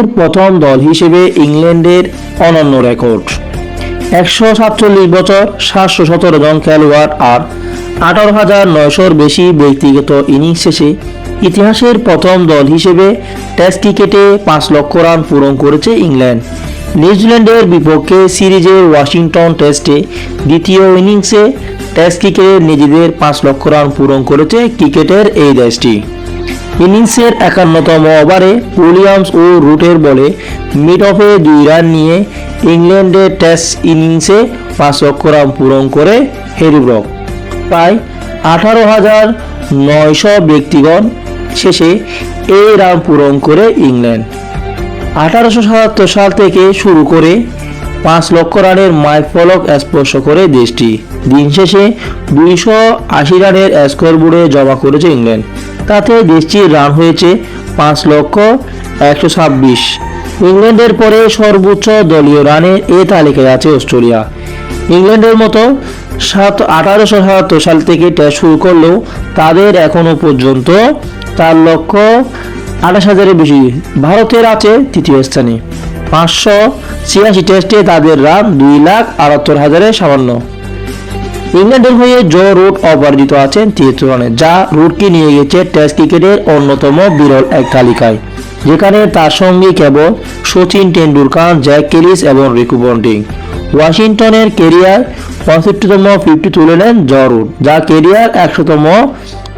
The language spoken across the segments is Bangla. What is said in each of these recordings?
ইতিহাসের প্রথম দল হিসেবে ইংল্যান্ডের অনন্য রেকর্ড। একশো সাতচল্লিশ বছর, সাতশো সতেরো জন খেলোয়াড় আর আঠারো হাজার নয়শোর বেশি ব্যক্তিগত ইনিংস শেষে ইতিহাসের প্রথম দল হিসেবে টেস্ট ক্রিকেটে পাঁচ লক্ষ রান পূরণ করেছে ইংল্যান্ড। নিউজিল্যান্ডের বিপক্ষে সিরিজের ওয়াশিংটন টেস্টে দ্বিতীয় ইনিংসে টেস্ট ক্রিকেটে নিজেদের পাঁচ লক্ষ রান পূরণ করেছে ক্রিকেটের এই দেশটি। ইনিংসের একান্নতম ওভারে উইলিয়ামস ও রুটের বলে মিড অফে দুই রান নিয়ে ইংল্যান্ডের টেস্ট ইনিংসে পাঁচ লক্ষ রান পূরণ করে হেরিব্রক প্রায় আঠারো হাজার নয়শো ব্যক্তিগণ শেষে এই রান পূরণ করে ইংল্যান্ড। আঠারোশো সাতাত্তর সাল থেকে শুরু করে পাঁচ লক্ষ রানের মাইলফলক স্পর্শ করে দেশটি। দিন শেষে দুইশো আশি রানের স্কোর বোর্ডে জমা করেছে ইংল্যান্ড। তাতে দেশটির রান হয়েছে পাঁচ লক্ষ একশো ছাব্বিশ। ইংল্যান্ডের পরে সর্বোচ্চ দলীয় রানের এ তালিকায় আছে অস্ট্রেলিয়া। ইংল্যান্ডের মতো সাত আঠারোশো সাতাত্তর সাল থেকে টেস্ট শুরু করলেও তাদের এখনও পর্যন্ত চার লক্ষ আঠাশ হাজারের বেশি ভারতের আছে তৃতীয় স্থানে। পাঁচশো ছিয়াশি টেস্টে তাদের রান দুই লাখ আটাত্তর হাজারে সামান্য। ইংল্যান্ডের হয়ে জো রুট অপরাজিত আছেন তিয়াত্তর রানে, যা রুটকে নিয়ে গেছে টেস্ট ক্রিকেটের অন্যতম বিরল এক তালিকায়, যেখানে তার সঙ্গে কেবল সচিন টেন্ডুলকার জ্যাক কেলিস এবং রিকু পন্টিং ওয়াশিংটনের কেরিয়ার পঁয়ষট্টিতম ফিফটি তুলে নেন জ রুট, যা কেরিয়ার একশোতম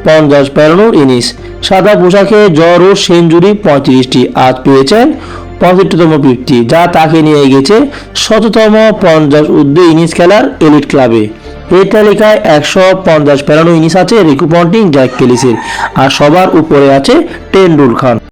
পঞ্চাশ পেরানোর ইনিংস। সাদা পোশাকে জ রুট সেঞ্চুরি পঁয়ত্রিশটি আজ পেয়েছেন। পঁয়ষট্টিতম ব্যক্তি যা তাকে নিয়ে গেছে শততম পঞ্চাশ উর্ধে ইনিংস খেলার এলিট ক্লাবে। এই তালিকায় একশো পঞ্চাশ পেরানো ইনিংস আছে রিকু পন্টিং, জ্যাক কেলিসের। আর সবার উপরে আছে টেন্ডুলকার।